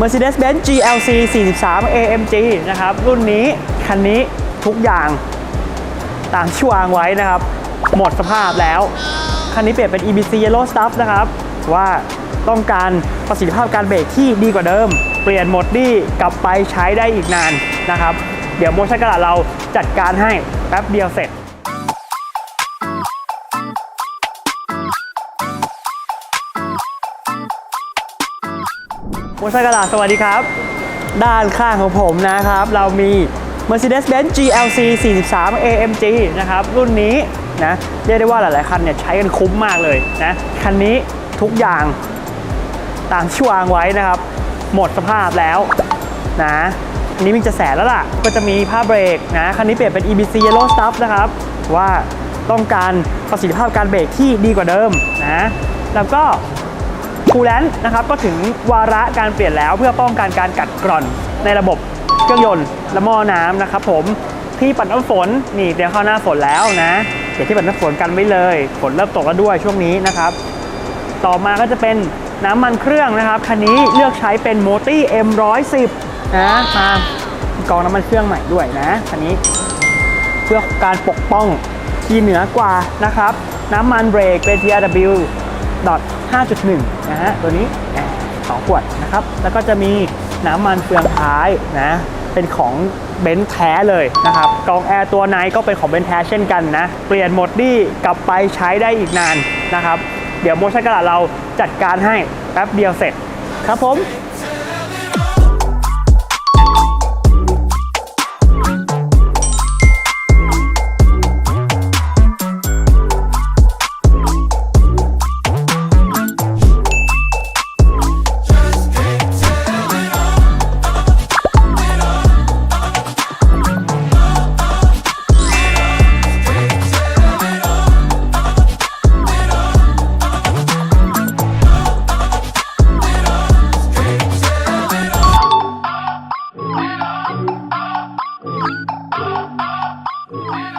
Mercedes-Benz GLC 43 AMG นะครับ รุ่นนี้ คันนี้ทุกอย่างตามที่วางไว้นะครับ หมดสภาพแล้ว คันนี้เปลี่ยนเป็น EBC Yellow Stuff นะครับ ว่าต้องการประสิทธิภาพการเบรกที่ดีกว่าเดิม เปลี่ยนโหมดดี้กลับไปใช้ได้อีกนานนะครับ เดี๋ยวโมชั่นกระดาษเราจัดการให้แป๊บเดียวเสร็จ โมชันกระดาษสวัสดีครับ ด้านข้างของผมนะครับ เรามี Mercedes-Benz GLC 43 AMG นะครับ รุ่นนี้นะเรียกได้ว่าหลาย ๆ คันเนี่ยใช้กันคุ้มมากเลยนะ คันนี้ทุกอย่างตามที่วางไว้นะครับ หมดสภาพแล้วนะอันนี้มีจะแสนแล้วล่ะ ก็จะมีผ้าเบรกนะ คันนี้เปลี่ยนเป็น EBC Yellow Stuff นะครับ ว่าต้องการประสิทธิภาพการเบรกที่ดีกว่าเดิมนะ แล้วก็ คูลแลนต์นะครับก็ถึงวาระการเปลี่ยนแล้วเพื่อป้องกันการกัดกร่อนในระบบเครื่องยนต์และหม้อน้ำนะครับผมที่ปัดน้ำฝนนี่เตรียมเข้าหน้าฝนแล้วนะเดี๋ยวที่ปัดน้ำฝนกันไว้เลยฝนเริ่มตกแล้วด้วยช่วงนี้นะครับ ต่อมาก็จะเป็นน้ำมันเครื่องนะครับคันนี้เลือกใช้เป็นโมตี้ M110 นะมากองน้ำมันเครื่องใหม่ด้วยนะคันนี้เพื่อการปกป้องที่เหนือกว่านะครับ น้ำมันเบรกเป็น TRW 5.1 นะฮะ ตัวนี้อะสองขวดนะครับ แล้วก็จะมีน้ำมันเฟืองท้ายนะ เป็นของเบนซ์แท้เลยนะครับกองแอร์ตัวในก็เป็นของเบนซ์แท้เช่นกันนะ เปลี่ยนโหมดดี้กลับไปใช้ได้อีกนานนะครับ เดี๋ยวโมชั่นกระดาษเราจัดการให้แป๊บเดียวเสร็จครับผม Bye.